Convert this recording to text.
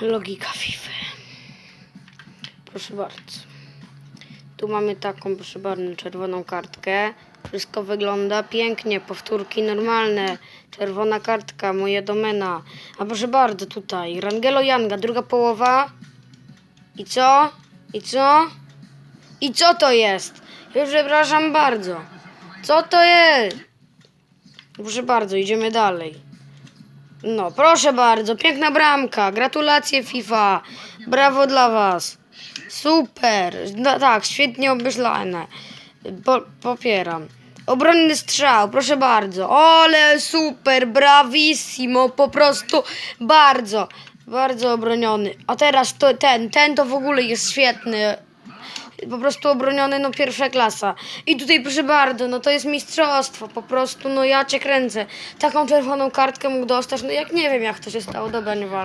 Logika FIFA. Proszę bardzo. Tu mamy taką, proszę bardzo, czerwoną kartkę. Wszystko wygląda pięknie, powtórki normalne. Czerwona kartka, moja domena. A proszę bardzo, tutaj Rangelo Yanga, druga połowa. I co? I co? I co to jest? Już przepraszam bardzo. Co to jest? Proszę bardzo, idziemy dalej. No, proszę bardzo, piękna bramka. Gratulacje FIFA. Brawo dla was. Super. No, tak, świetnie obmyślane. Po, popieram. Obronny strzał, proszę bardzo. Ole, super, bravissimo, po prostu bardzo, bardzo obroniony. A teraz to, ten, ten to w ogóle jest świetny. Po prostu obroniony, no pierwsza klasa. I tutaj proszę bardzo, no to jest mistrzostwo, po prostu, no ja cię kręcę. Taką czerwoną kartkę mógł dostać, no jak nie wiem jak to się stało, dobra, nieważne.